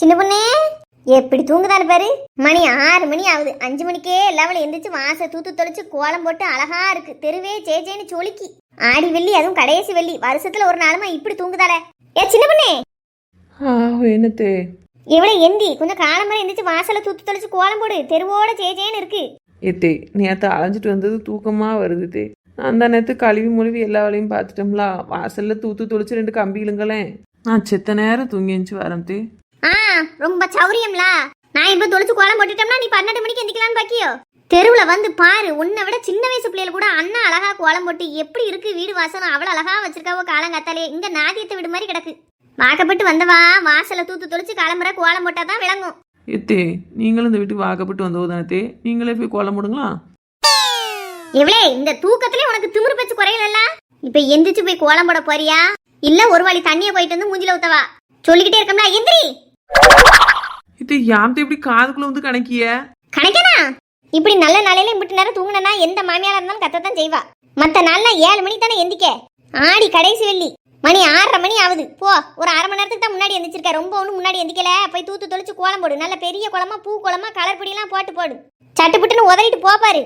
சின்ன பொண்ணே எப்படி தூங்குதானு பாரு. மணி ஆறு மணி ஆகுது. அஞ்சு மணிக்கே எல்லாவளும் எந்திரிச்சு வாச தூத்து தொளிச்சு கோலம் போட்டு அழகா இருக்கு. தெருவே சேச்சேன்னு சொலுக்கி. ஆடி வெள்ளி அதுவும் கடைசி வெள்ளி. வருஷத்துல ஒரு நாளுமா இப்படி தூங்குதால ஏ சின்ன பொண்ணே. ஆ என்னத்தே. இவ்வளவு எந்தி கொஞ்சம் காலம்பரம் எந்திரிச்சு வாசல தூத்து தொளிச்சு கோலம் போடு. தெருவோட சேச்சேன்னு இருக்கு. ஏத்தே நேற்று அலைஞ்சிட்டு வந்தது தூக்கமாக வருது தே. அந்த நேரத்து கழுவி மொழிவி எல்லா வேலையும் பார்த்துட்டோம்ல. வாசல்ல தூத்து தொளிச்சு ரெண்டு கம்பி இழுங்களேன். நான் செத்த நேரம் தூங்கி எழுந்துச்சு வரேன் தே. ஆ ரொம்ப சௌரியம்ல. நான் இப்ப தொளிச்சு கோலம் போட்டுட்டோம்னா நீ பன்னெண்டு மணிக்கு எந்திக்கலாம்னு பாக்கியோ? தெருவுல வந்து பாரு உன்னை விட சின்ன வயசு பிள்ளைகள் கூட அண்ணா அழகா கோலம் போட்டு எப்படி இருக்கு வீடு வாசனம் அவ்வளவு அழகா வச்சிருக்காவோ காலங்காத்தாலே இங்க நாதியத்தை விடு மாதிரி கிடக்கு. வாக்கப்பட்டு வந்தவா வாசல தூத்து தொளிச்சு கிளம்புற கோலம் போட்டாதான் விளங்கும். ஏத்தே நீங்களும் இந்த வீட்டுக்கு வாக்கப்பட்டு வந்தது தானே நீங்களே போய் கோலம் போடுங்களா? இவளே இந்த தூக்கத்திலே உனக்கு திமிரு பேச்சு குறையலல்ல? இப்ப எந்திரிச்சு போய் கோலம் போட போறியா? இல்ல ஒரு வழி தண்ணிய போயிட்டு வந்து மூஞ்சில ஊத்தவா? சொல்லிக்கிட்டே இருக்கோம்ல எந்திரி! இது யாமத்தை இப்படி காதுக்குள்ள வந்து கணக்கிய? கணக்கனா இப்படி நல்ல நாளையில இப்படி நேரம் தூங்குனா எந்த மாமியாரா இருந்தாலும் கத்தத்தான் செய்வா. மத்த நாள்ல ஏழு மணிக்கு தானே எந்திக்க. ஆடி கடைசி வெள்ளி. மணி ஆறரை மணி ஆகுது. போ ஒரு அரை மணி நேரத்துக்கு தான் முன்னாடி எந்திரிச்சிருக்க. ரொம்ப ஒன்றும் முன்னாடி எந்திக்கல. போய் தூத்து தொளிச்சு கோலம் போடு. நல்ல பெரிய குளமா பூ குளமா கலர் பொடியெல்லாம் போட்டு போடு. சட்டுப்புட்டுன்னு உதறிட்டு போ பாரு.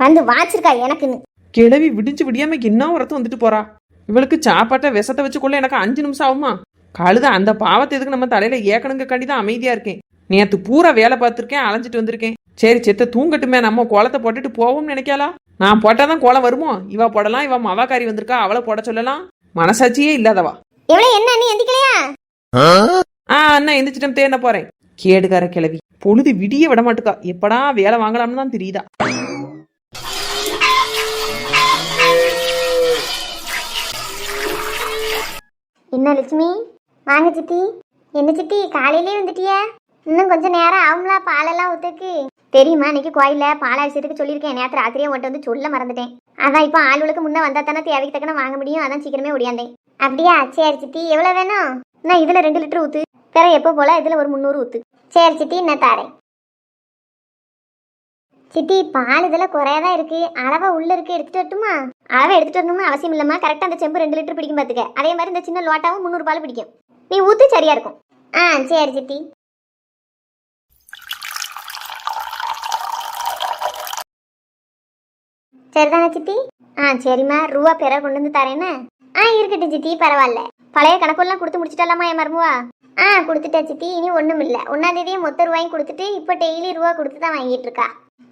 வந்து வாச்சிருக்கா எனக்குன்னு. கிளவி விடிஞ்சு விடியாம என்ன உரத்து வந்துட்டு போறா. இவளுக்கு சாப்பாட்டை விஷத்தை வச்சுக்கொள்ள எனக்கு அஞ்சு நிமிஷம் ஆகுமா? கழுத அந்த பாவத்தை எதுக்கு நம்ம தலையில ஏக்கணுங்க கண்டி தான் அமைதியா இருக்கேன். நேத்து பூரா வேலை பார்த்துருக்கேன் அலைஞ்சிட்டு வந்திருக்கேன். சரி செத்த தூங்கட்டுமே நம்ம கோலத்தை போட்டுட்டு போவோம்னு நினைக்காளா? நான் போட்டாதான் கோலம் வருமோ? இவ போடலாம் இவ மவாக்காரி வந்திருக்கா அவளை போட சொல்லலாம். மனசாட்சியே இல்லாதவா? எவ்வளவு என்ன நீ எந்திக்கலையா? ஆ? அண்ணா எந்திரிச்சிட்டம் தேன போறேன். கேடுகார கிளவி பொழுது விடிய விட மாட்டுக்கா. எப்படா வேலை வாங்கலாம்னு தான் தெரியுதா? என்ன லட்சுமி? வாங்க சித்தி. என்ன சித்தி காலையிலே வந்துட்டியா? இன்னும் கொஞ்சம் நேரம் ஆகும்ல பாலெல்லாம் ஊத்துக்கு தெரியுமா இன்னைக்கு கோயிலில் பால் அரிசியத்துக்கு சொல்லியிருக்கேன். நேற்று ராத்திரியே உன்ட்ட வந்து சொல்ல மறந்துட்டேன். அதான் இப்போ ஆளுகளுக்கு முன்னே வந்தா தானே தேவைக்கு தக்கன வாங்க முடியும். அதான் சீக்கிரமே ஒடியாந்தேன் அப்படியா? சரி சித்தி எவ்வளோ வேணும்? நான் இதுல ரெண்டு லிட்டர் ஊற்று பிற எப்போ போல? இதுல ஒரு முந்நூறு ஊற்று சரி சித்தி நான் தாரேன். சித்தி பால் இதெல்லாம் குறையா தான் இருக்கு. அளவா உள்ள இருக்கு. எடுத்துட்டு வரட்டுமா? அளவை எடுத்துட்டு வரணும்னு அவசியம் இல்லம்மா. கரெக்டாக அந்த செம்பு ரெண்டு லிட்டர் பிடிக்கும் பார்த்துக்க அதே மாதிரி இந்த சின்ன லோட்டாவும் முந்நூறு பால் பிடிக்கும். நீ ஊத்து சரியா இருக்கும். ஆ சரி சித்தி. சரிதானே சித்தி? ஆ சரிம்மா. ரூபா பெற கொண்டு வந்து தரேன்னு ஆ இருக்கட்டும் சித்தி பரவாயில்ல. பழைய கணக்கெல்லாம் கொடுத்து முடிச்சிட்டாலாமா என் மருமுவா? ஆ கொடுத்துட்டா சித்தி. இனி ஒன்றும் இல்லை ஒன்றாந்தேதியே மொத்த ரூபாயும் கொடுத்துட்டு இப்போ டெய்லி ரூபா கொடுத்து தான் வாங்கிட்டு இருக்கா.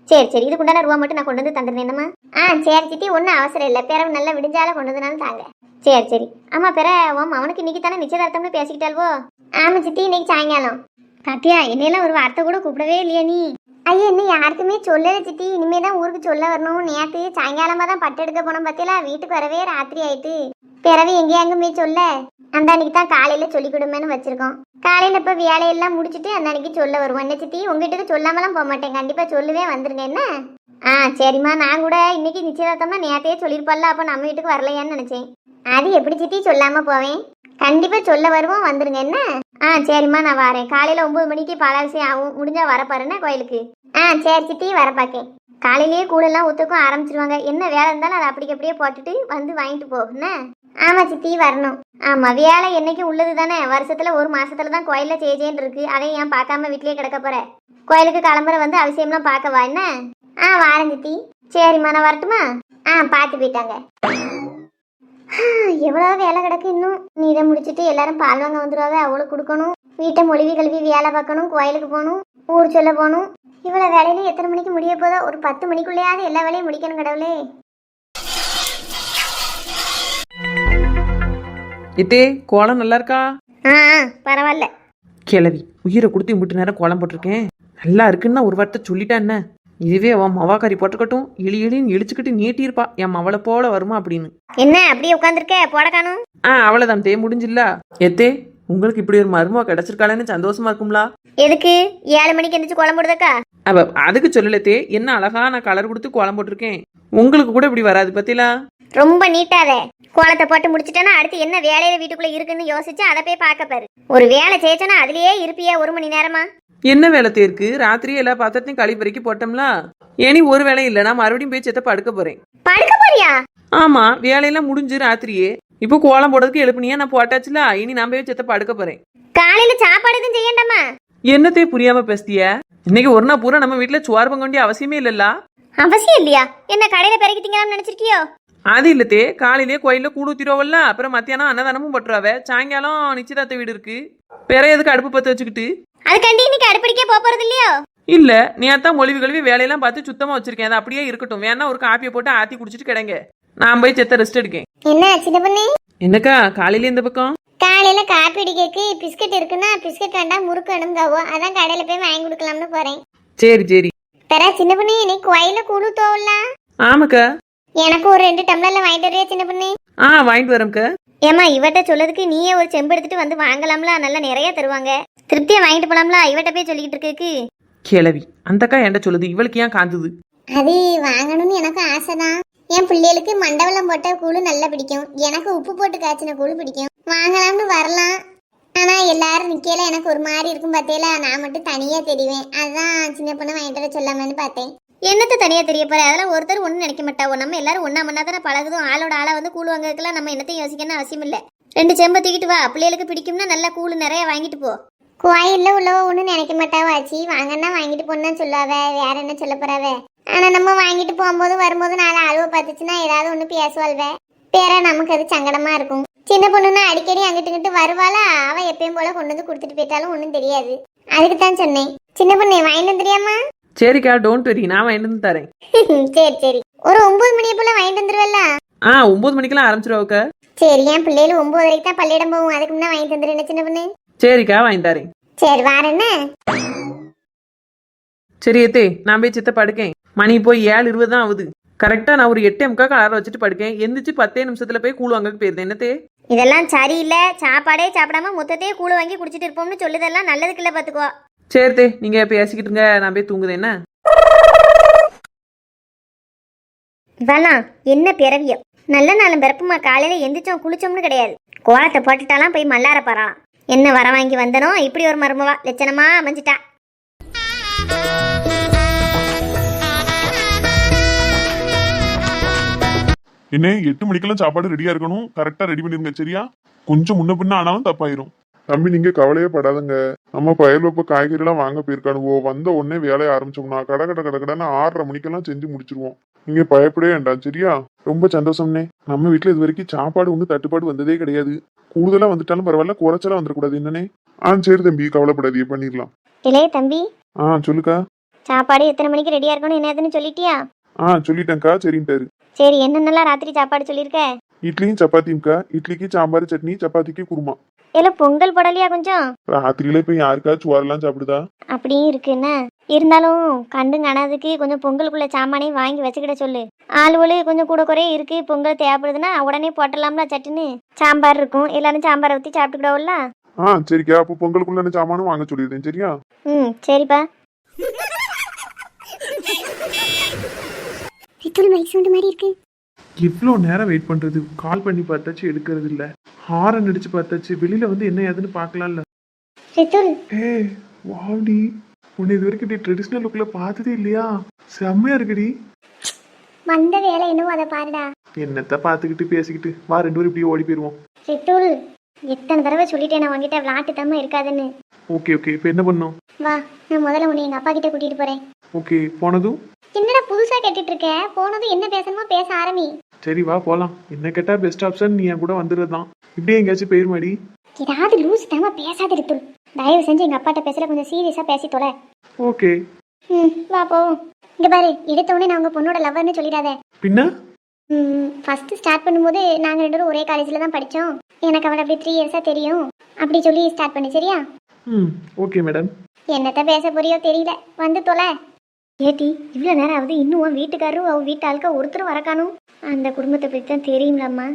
சரி சரி இதுக்குண்டான ரூபா மட்டும் நான் கொண்டு வந்து தந்துடுறேன்மா ஆ சரி சித்தி ஒன்றும் அவசரம் இல்லை. பிறவு நல்லா விடிஞ்சால கொண்டு வந்தனாலும் தாங்க. சரி சரி. ஆமாம் பிற உன் அவனுக்கு இன்னைக்கு தானே நிச்சயதார்த்தம்னு பேசிக்கிட்டால்வோ ஆமாம் சித்தி இன்னைக்கு சாயங்காலம். காத்தியா என்னையெல்லாம் ஒரு வார்த்தை கூட கூப்பிடவே இல்லையா நீ. ஐயா இன்னும் யாருக்குமே சொல்லல சித்தி. இனிமே தான் ஊருக்கு சொல்ல வரணும் நேற்று சாயங்காலமாக தான் பட்டு எடுக்க போனோம் பார்த்தீங்களா வீட்டுக்கு வரவே ராத்திரி ஆயிட்டு. பிறவி எங்கேயும் அங்குமே சொல்ல. அந்த அன்னைக்கு தான் காலையில் சொல்லி கொடுமேன்னு வச்சிருக்கோம். காலையில் இப்போ வேலையெல்லாம் முடிச்சுட்டு அந்த அன்னைக்கு சொல்ல வருவோம். என்ன சித்தி? உங்ககிட்ட சொல்லாமலாம் போக மாட்டேன். கண்டிப்பாக சொல்லுவே வந்துருங்க. என்ன? ஆ சரிம்மா. நான் கூட இன்னைக்கு நிச்சயதார்த்தமாக நேத்தையே சொல்லியிருப்பல்ல அப்போ நம்ம வீட்டுக்கு வரலையான்னு நினச்சேன். அது எப்படி சித்தி? சொல்லாமல் போவேன். கண்டிப்பா சொல்ல வருவோம். வந்துருங்க என்ன? ஆ சரிம்மா நான் வரேன். காலையில ஒன்பது மணிக்கு பாலாசி ஆகும் முடிஞ்சா வர பாருன்னா கோயிலுக்கு. ஆ சரி சித்தி வர பாக்கேன். காலையிலேயே கூடெல்லாம் ஒத்துக்கும் ஆரம்பிச்சிருவாங்க. என்ன வேலை இருந்தாலும் அதை அப்படிக்கு அப்படியே போட்டுட்டு வந்து வாங்கிட்டு போ ஆமாம் ஆமா சித்தி வரணும். ஆமா வேலை என்னைக்கு உள்ளது தானே. வருஷத்துல ஒரு மாசத்துல தான் கோயில்ல சேஜேன்னு இருக்கு. அதை ஏன் பார்க்காம வீட்லயே கிடக்க போற? கோயிலுக்கு கிளம்புற வந்து அவசியம்லாம் பார்க்கவா என்ன? ஆ வாரேன் சித்தி. சரிம்மா நான் வரட்டுமா? ஆ பார்த்து போயிட்டாங்க. எவ்வளோ வேலை கிடக்கு இன்னும்? நீ இதை முடிச்சிட்டு எல்லாரும் பால் வாங்க வந்துடுவாங்க அவளுக்கு கொடுக்கணும். வீட்டை மொழிவி கழுவி வேலை பார்க்கணும் கோயிலுக்கு போகணும் ஊர் சொல்ல போகணும். இவ்வளோ வேலையில எத்தனை மணிக்கு முடிய போதோ? ஒரு பத்து மணிக்குள்ளேயாவது எல்லா வேலையும் முடிக்கணும் கடவுளே. இத்தே கோலம் நல்லா இருக்கா? ஆ பரவாயில்ல. கிளவி உயிரை கொடுத்து இம்பிட்டு நேரம் கோலம் போட்டிருக்கேன். நல்லா இருக்குன்னு ஒரு வார்த்தை சொல்லிட்டேன் என்ன? இதுவே அவன் மவாக்காரி போட்டுக்கட்டும். இழி இழின்னு இழிச்சுக்கிட்டு நீட்டியிருப்பா. என் மவளை போல வருமா அப்படின்னு. என்ன அப்படியே உட்காந்துருக்க போட காணும் ஆ அவ்வளோதான் தே முடிஞ்சில்ல. எத்தே உங்களுக்கு இப்படி ஒரு மருமக கிடைச்சிருக்காளேன்னு சந்தோஷமா இருக்கும்லா? எதுக்கு? ஏழு மணிக்கு எந்திரிச்சு குழம்பு போடுறதுக்கா? அவ அதுக்கு சொல்லல தே. என்ன அழகா நான் கலர் கொடுத்து கோலம் போட்டிருக்கேன். உங்களுக்கு கூட இப்படி வராது பத்திலா? ரொம்ப நீட்டாதே. கோலத்தை போட்டு முடிச்சிட்டேன்னா அடுத்து என்ன வேலையில வீட்டுக்குள்ள இருக்குன்னு யோசிச்சு அதை போய் பார்க்க பாரு. ஒரு வேலை செய்யச்சனா அதுலயே இருப்பியே ஒரு மணி நேரமா? என்ன வேலை தேருக்கு? ராத்திரியே எல்லா பாத்திரத்தையும் கழிப்பறைக்கு போட்டோம்ல. ஏனி ஒரு வேலை இல்லை நான் மறுபடியும் போய் செத்த படுக்க போறேன். படுக்க போறியா? ஆமா வேலையெல்லாம் முடிஞ்சு ராத்திரியே. இப்போ கோலம் போடுறதுக்கு எழுப்புனியா? நான் போட்டாச்சுல இனி நான் போய் செத்த படுக்க போறேன். காலையில சாப்பாடு எதுவும் செய்யண்டாமா? என்னத்தே புரியாம பேசுதிய? இன்னைக்கு ஒரு நாள் பூரா நம்ம வீட்டுல சுவார் பங்க வேண்டிய அவசியமே இல்லல்ல. அவசியம் இல்லையா? என்ன கடையில பெருக்கி திங்கலாம்னு நினைச்சிருக்கியோ? அது இல்லத்தே காலையிலே கோயில்ல கூடு ஊத்திடுவோம்ல அப்புறம் மத்தியானம் அன்னதானமும் பட்டுருவாவ. சாயங்காலம் நிச்சயதார்த்த வீடு இருக்கு. வேற எதுக்கு அடுப்பு பத்த வச்சுக்கிட்டு? அதுக்காண்டி இன்னைக்கு அடுப்படிக்கே போக போறது இல்லையோ? இல்ல நீ அதான் மொழிவு கழுவி வேலையெல்லாம் பார்த்து சுத்தமா வச்சிருக்கேன். அது அப்படியே இருக்கட்டும். வேணா ஒரு காப்பியை போட்டு ஆத்தி குடிச்சிட்டு கிடங்க. நான் போய் செத்த ரெஸ்ட் எடுக்கேன். என்ன சின்ன பொண்ணு? என்னக்கா காலையில இந்த பக்கம்? காலையில காப்பி அடிக்கிறதுக்கு பிஸ்கட் இருக்குன்னா பிஸ்கட் வேண்டாம் முறுக்கு வேணுங்காவோ அதான் கடையில போய் வாங்கி கொடுக்கலாம்னு போறேன். சரி சரி. தர சின்ன பொண்ணு இன்னைக்கு கோயில கூழு தோவல. ஆமாக்கா. எனக்கு ஒரு ரெண்டு டம்ளர்ல வாங்கிட்டு வரியா சின்ன பொண்ணு? ஆ வாங்கிட்டு வரேன்க்கா ஏமா இவட்ட சொல்லதுக்கு நீயே ஒரு செம்பு எடுத்துட்டு வந்து வாங்கலாம்ல நல்லா நிறைய தருவாங்க. திருப்தியா வாங்கிட்டு போலாம்ல இவட்ட போய் சொல்லிக்கிட்டு இருக்கு கிளவி அந்தக்கா என்கிட்ட சொல்லுது இவளுக்கு ஏன் காந்துது அது வாங்கணும்னு எனக்கு ஆசைதான். என் பிள்ளைகளுக்கு மண்டவளம் போட்ட கூழு நல்லா பிடிக்கும். எனக்கு உப்பு போட்டு காய்ச்சின கூழு பிடிக்கும். வாங்கலாம்னு வரலாம். ஆனா எல்லாரும் நிக்கையில எனக்கு ஒரு மாதிரி இருக்கும் பார்த்தேல நான் மட்டும் தனியா தெரிவேன். அதான் சின்ன பொண்ணு வாங்கிட்டு வர சொல்லாமன்னு பார்த்தேன். என்னத்தை தனியா தெரிய போகிற அதெல்லாம் ஒருத்தர் ஒன்றும் நினைக்க மாட்டாவோ நம்ம எல்லாரும் ஒன்றா மண்ணா தானே பழகுதும் ஆளோட ஆளா வந்து கூழ் வாங்கறதுக்கெல்லாம் நம்ம என்னத்தையும் யோசிக்கணும் அவசியம் இல்ல. ரெண்டு செம்ப தூக்கிட்டு வா. பிள்ளைகளுக்கு பிடிக்கும்னா நல்லா கூழ் நிறைய வாங்கிட்டு போ. கோயிலில் உள்ளவ ஒன்றும் நினைக்க மாட்டாவாச்சி வாங்கன்னா வாங்கிட்டு போன்னு சொல்லாவ வேற என்ன சொல்ல போறாவ? ஆனா நம்ம வாங்கிட்டு போகும்போது வரும்போது நாலு அழுவ பார்த்துச்சுன்னா ஏதாவது ஒண்ணு பேசுவாள்வே. பேரா நமக்கு அது சங்கடமா இருக்கும். சின்ன பொண்ணுன்னா அடிக்கடி அங்கிட்டு இங்கிட்டு வருவாளா? அவ எப்பயும் போல கொண்டு வந்து கொடுத்துட்டு போயிட்டாலும் ஒன்றும் தெரியாது. அதுக்கு தான் சொன்னேன். சின்ன பொண்ணு வாங்கிட்டு தெரியாமா சரிக்கா டோன்ட் வெரி நான் வாங்கிட்டு வந்து தரேன். சரி சரி. ஒரு ஒன்பது மணியை போல வாங்கிட்டு வந்துருவல்ல? ஆ ஒன்பது மணிக்கெல்லாம் ஆரம்பிச்சிருவாக்கா சரி என் பிள்ளைகள் ஒன்பது வரைக்கும் தான் பள்ளியிடம் போகும் அதுக்கு முன்னே வாங்கி தந்துரு சின்ன பொண்ணு? சரிக்கா வாங்கி தரேன். சரி வார என்ன? சரி ஏத்தே நான் போய் சித்த படுக்கேன். மணி போய் ஏழு இருபது தான் ஆகுது. கரெக்டா நான் ஒரு எட்டே முக்கா கலர் வச்சுட்டு படுக்கேன். எந்திரிச்சு பத்தே நிமிஷத்துல போய் கூழ் வாங்க போயிருந்தேன் என்னத்தே? இதெல்லாம் சரியில்லை. சாப்பாடே சாப்பிடாம மொத்தத்தையே கூழ வாங்கி குடிச்சிட்டு இருப்போம்னு சொல்லுதெல்லாம் நல்லதுக்கு இல்ல பாத்துக்கோ. சரி தே நீங்க பேசிக்கிட்டுங்க நான் போய் தூங்குதேன் என்ன? இவெல்லாம் என்ன பிறவியோ. நல்ல நாளும் பிறப்புமா காலையில எந்திரிச்சோம் குளிச்சோம்னு கிடையாது. கோலத்தை போட்டுட்டாலாம் போய் மல்லார போறாளாம் என்ன வர வாங்கி வந்தனோ இப்படி ஒரு மருமவா லட்சணமா அமைஞ்சிட்டா. என்ன எட்டு மணிக்கெல்லாம் சாப்பாடு ரெடியா இருக்கணும். கரெக்டா ரெடி பண்ணிருங்க சரியா? கொஞ்சம் முன்ன பின்ன ஆனாலும் தப்பாயிரும். தம்பி நீங்க கவலையே படாதுங்க. நம்ம பயிர் வைப்ப காய்கறி எல்லாம் வாங்க போயிருக்கானுவோ வந்த உடனே வேலையை ஆரம்பிச்சோம்னா கடை கடை கடை கடைன்னு ஆறரை மணிக்கெல்லாம் செஞ்சு முடிச்சிருவோம். நீங்க பயப்படவே வேண்டாம் சரியா? ரொம்ப சந்தோஷம்னே. நம்ம வீட்டுல இது வரைக்கும் சாப்பாடு ஒன்றும் தட்டுப்பாடு வந்ததே கிடையாது. கூடுதலா வந்துட்டாலும் பரவாயில்ல குறைச்சலா வந்துடக்கூடாது என்னனே ஆ சரி தம்பி கவலைப்படாதீங்க பண்ணிடலாம். இளைய தம்பி. ஆ சொல்லுக்கா. சாப்பாடு எத்தனை மணிக்கு ரெடியா இருக்கணும் என்னதுன்னு சொல்லிட்டியா? ஆ சொல்லிட்டேன்க்கா சரின்ட்டாரு. சரி என்னென்னலாம் ராத்திரி சாப்பாடு சொல்லியிருக்க? இட்லியும் சப்பாத்தியும்க்கா இட்லிக்கு சாம்பார் சட்னி சப்பாத்திக்கு குருமா. இல்ல பொங்கல் போடலையா கொஞ்சம்? ராத்திரியில இப்ப யாருக்காச்சும் சோறெல்லாம் சாப்பிடுதா? அப்படியும் இருக்குன்னா இருந்தாலும் கண்டு காணாததுக்கு கொஞ்சம் பொங்கலுக்குள்ள சாமானையும் வாங்கி வச்சுக்கிட சொல்லு. ஆளுவலு கொஞ்சம் கூட குறைய இருக்கு. பொங்கல் தேவைப்படுதுன்னா உடனே போட்டலாம்ல சட்டுன்னு. சாம்பார் இருக்கும். எல்லாரும் சாம்பாரை ஊற்றி சாப்பிட்டுக்கிடவும்ல? ஆ சரிக்கா. அப்போ பொங்கலுக்குள்ள சாமானும் வாங்க சொல்லிடுறேன் சரியா? ம் சரிப்பா. பித்தூள் மைசூண்டு மாதிரி இருக்கு. இவ்வளோ நேரம் வெயிட் பண்றது? கால் பண்ணி பார்த்தாச்சு எடுக்கிறது இல்ல. ஹாரன் அடிச்சு பார்த்தாச்சு. வெளியில வந்து என்ன ஏதுன்னு பார்க்கலாம்ல. ஏ வாடி உன்னை இது வரைக்கும் இப்படி ட்ரெடிஷ்னல் லுக்ல பார்த்ததே இல்லையா? செம்மையா இருக்குடி. வந்த வேலை என்னவோ அதை பாருடா. என்னத்த பார்த்துக்கிட்டு பேசிக்கிட்டு? வா ரெண்டு பேரும் இப்படியே ஓடி போயிருவோம். பித்தூள் எத்தனை தடவை சொல்லிட்டேன் நான் உங்ககிட்ட விளாட்டு தம்மா இருக்காதுன்னு. ஓகே ஓகே இப்போ என்ன பண்ணோம் வா நான் முதல்ல உன்னை எங்க அப்பா கிட்ட கூட்டிட்டு போறேன். ஓகே போனதும்? இருக்க போனதும் என்ன பேசணுமோ பேச ஆரம்பி. சரி வா போலாம். என்ன கேட்டா பெஸ்ட் ஆப்ஷன் நீ என் கூட வந்துடுறதுதான் இப்படியே எங்கேயாச்சும் போயிருமாடி? ஏதாவது லூஸ் தாம பேசாத இருத்துள் தயவு செஞ்சு எங்க அப்பாட்ட பேசுற கொஞ்சம் சீரியஸா பேசி தொலை. ஓகே. ம் வா போவோம். இங்க பாரு எடுத்த உடனே நான் உங்க பொண்ணோட லவ்வர்னு சொல்லிடாத. பின்ன? ம் ஃபர்ஸ்ட் ஸ்டார்ட் பண்ணும்போது நாங்க ரெண்டு பேரும் ஒரே காலேஜ்ல தான் படிச்சோம். எனக்கு அவளை அப்படி த்ரீ இயர்ஸா தெரியும். அப்படி சொல்லி ஸ்டார்ட் பண்ணு சரியா? ம் ஓகே மேடம் என்னத்த பேச போறியோ தெரியல. வந்து தொலை. ஏட்டி இவ்வளோ நேரம் ஆகுது இன்னும் உன் வீட்டுக்காரரும் அவன் வீட்டு ஆளுக்கா ஒருத்தரும் வரக்கானும் அந்த குடும்பத்தை பற்றி தான் தெரியும்லம்மா.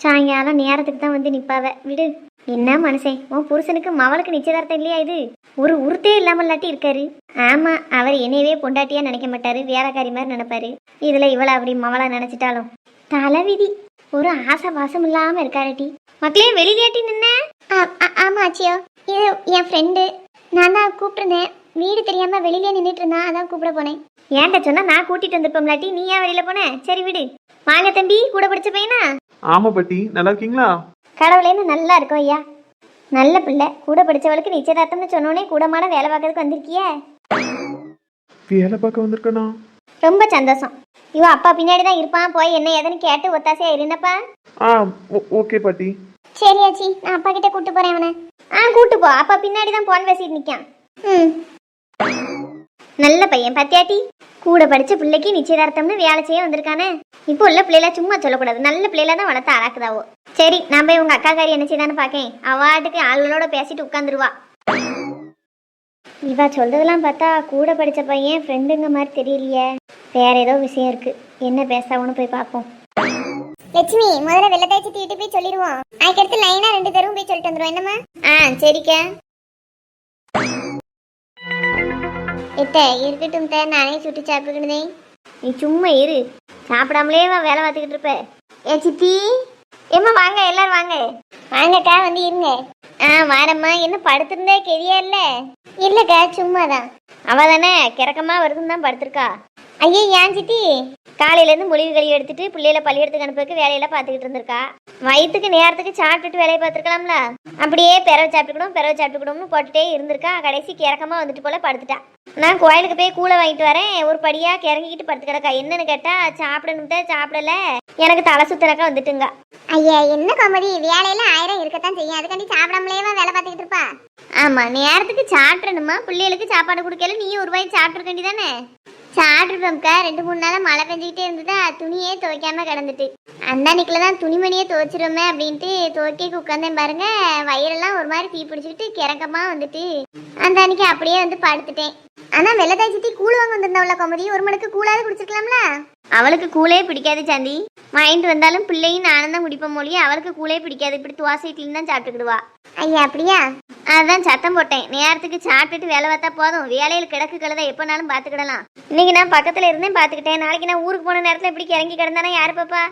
சாயங்காலம் நேரத்துக்கு தான் வந்து நிற்பாவ விடு. என்ன மனுஷன் உன் புருஷனுக்கு மவளுக்கு நிச்சயதார்த்தம் இல்லையா இது? ஒரு உருத்தே இல்லாமல்லாட்டி இருக்காரு. ஆமாம் அவர் என்னையவே பொண்டாட்டியாக நினைக்க மாட்டாரு வேலைக்காரி மாதிரி நினைப்பாரு. இதில் இவளை அப்படி மவளாக நினைச்சிட்டாலும். தலைவிதி ஒரு ஆசை வாசம் இல்லாமல் இருக்காரட்டி. மக்களே வெளியிலேட்டி நின்ன? ஆமாம் ஆச்சியோ. இது என் ஃப்ரெண்டு நான் தான் கூப்பிட்டுருந்தேன். வீடு தெரியாம வெளியிலே நின்றுட்டு இருந்தா அதான் கூப்பிட போனேன். ஏன்ட்ட சொன்னா நான் கூட்டிட்டு வந்திருப்போம்லாட்டி நீ ஏன் வெளியில போன? சரி விடு. வாங்க தம்பி கூட படிச்ச பையனா? ஆமா பாட்டி நல்லா இருக்கீங்களா? கடவுளேன்னு நல்லா இருக்கும் ஐயா. நல்ல பிள்ளை. கூட படிச்சவளுக்கு நிச்சயதார்த்தம்னு சொன்னோனே கூடமான வேலை பார்க்கறதுக்கு வந்திருக்கியே? வேலை பார்க்க வந்திருக்கனா? ரொம்ப சந்தோஷம். இவன் அப்பா பின்னாடி தான் இருப்பான் போய் என்ன ஏதுன்னு கேட்டு ஒத்தாசையா இருந்தப்பா ஆ ஓகே பாட்டி. சரியாச்சி நான் அப்பா கிட்ட கூட்டு போறேன் அவனை. ஆ கூட்டு போ. அப்பா பின்னாடி தான் போன் பேசிட்டு நிக்கான். ம். நல்ல பையன் பத்தியாட்டி? கூட படிச்ச பிள்ளைக்கு நிச்சயதார்த்தம்னு வேலை செய்ய வந்திருக்கானே. இப்போ உள்ள பிள்ளைல சும்மா சொல்லக்கூடாது. நல்ல பிள்ளைல தான் வளர்த்து ஆளாக்குதாவோ. சரி நான் போய் உங்க அக்கா காரி என்ன செய்தான்னு பாக்கேன். அவாட்டுக்கு ஆளுகளோட பேசிட்டு உட்காந்துருவா இவ சொல்றதெல்லாம் பார்த்தா கூட படிச்ச பையன் ஃப்ரெண்டுங்க மாதிரி தெரியலையே. வேற ஏதோ விஷயம் இருக்கு. என்ன பேசாவோன்னு போய் பார்ப்போம். லட்சுமி முதல்ல வெள்ளை தேய்ச்சி தீட்டு போய் சொல்லிடுவோம். அதுக்கடுத்து லைனா ரெண்டு தடவும் போய் சொல்லிட்டு வந்துருவோம். என்னம்மா? ஆ சரிக்கா. எத்த இருக்கட்டும் தே நானே சுட்டு சாப்பிட்டுக்கிட்டேன் நீ சும்மா இரு. சாப்பிடாமலே வேலை பார்த்துக்கிட்டு இருப்ப. ஏ சித்தி. ஏம்மா வாங்க எல்லாரும் வாங்க. வாங்கக்கா வந்து இருங்க. ஆ வாரம்மா. என்ன படுத்திருந்தே கெதியா இல்லைக்கா சும்மாதான். அவள் தானே கிறக்கமாக வருதுன்னு தான் படுத்திருக்கா. ஐயே ஏன் சித்தி? காலையில இருந்து மொழிவு கழுவி எடுத்துட்டு பிள்ளையில பள்ளியிடத்துக்கு அனுப்புறதுக்கு வேலையெல்லாம் பார்த்துக்கிட்டு இருந்திருக்கா. வயிற்றுக்கு நேரத்துக்கு சாப்பிட்டுட்டு வேலையை பார்த்துருக்கலாம்ல. அப்படியே பிறவை சாப்பிட்டுக்கணும் பிறவை சாப்பிட்டுக்கணும்னு போட்டுட்டே இருந்திருக்கா. கடைசி கிறக்கமா வந்துட்டு போல படுத்துட்டா. நான் கோயிலுக்கு போய் கூளை வாங்கிட்டு வரேன். ஒரு படியா கிறங்கிக்கிட்டு படுத்து கிடக்கா என்னன்னு கேட்டா சாப்பிடணும்ட்டு சாப்பிடல. எனக்கு தலை சுத்தரக்கா வந்துட்டுங்க. ஐயா என்ன காமெடி வேலையில ஆயிரம் இருக்கத்தான் செய்யும். அதுக்காண்டி சாப்பிடாமலேவா வேலை பார்த்துக்கிட்டு இருப்பா? ஆமா நேரத்துக்கு சாப்பிடணுமா? பிள்ளைகளுக்கு சாப்பாடு கொடுக்கல நீயும் ஒரு வாய் சாப்பிட்டுருக்க வேண்டியதானே சாப்பிட்டுருப்போம்க்கா ரெண்டு மூணு நாளாக மழை பெஞ்சிக்கிட்டே இருந்ததா. துணியே துவைக்காம கிடந்துட்டு. அந்த தான் துணிமணியே துவைச்சிருமே அப்படின்ட்டு துவைக்க உட்காந்தேன் பாருங்க. வயிறெல்லாம் ஒரு மாதிரி தீ பிடிச்சிக்கிட்டு கிறக்கமாக வந்துட்டு. அந்த அன்னைக்கு அப்படியே வந்து படுத்துட்டேன். ஆனா வெள்ளை தாய்ச்சிட்டி கூழ் வாங்க வந்திருந்தவள கமதி? ஒரு மணிக்கு கூழாவது குடிச்சிருக்கலாம்ல? அவளுக்கு கூழே பிடிக்காது சாந்தி. வாங்கிட்டு வந்தாலும் பிள்ளையும் நானும் தான் குடிப்போம் மொழியே அவளுக்கு கூழே பிடிக்காது. இப்படி துவாசை இட்லின்னு தான் சாப்பிட்டுக்கிடுவா. ஐயா அப்படியா? அதான் சத்தம் போட்டேன். நேரத்துக்கு சாப்பிட்டுட்டு வேலை பார்த்தா போதும். வேலையில் கிடக்கு கழுத எப்போனாலும் பார்த்துக்கிடலாம். இன்னைக்கு நான் பக்கத்துல இருந்தேன் பார்த்துக்கிட்டேன். நாளைக்கு நான் ஊருக்கு போன நேரத்தில் இப்படி கிறங்கி கிடந்தானே யாரு பாப்பா?